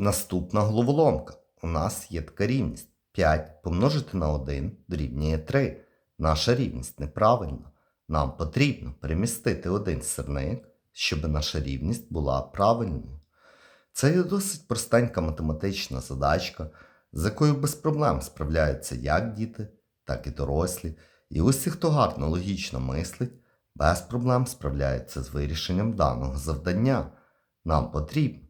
Наступна головоломка. У нас є така рівність. 5 помножити на 1 дорівнює 3. Наша рівність неправильна. Нам потрібно перемістити один сирник, щоб наша рівність була правильною. Це є досить простенька математична задачка, з якою без проблем справляються як діти, так і дорослі. І усі, хто гарно логічно мислить, без проблем справляються з вирішенням даного завдання. Нам потрібно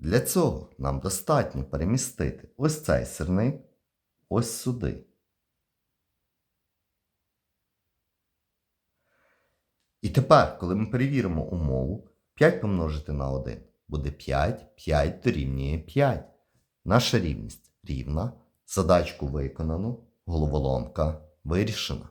Для цього нам достатньо перемістити ось цей сирник ось сюди. І тепер, коли ми перевіримо умову, 5 помножити на 1 буде 5, 5 дорівнює 5. Наша рівність рівна, задачку виконано, головоломка вирішена.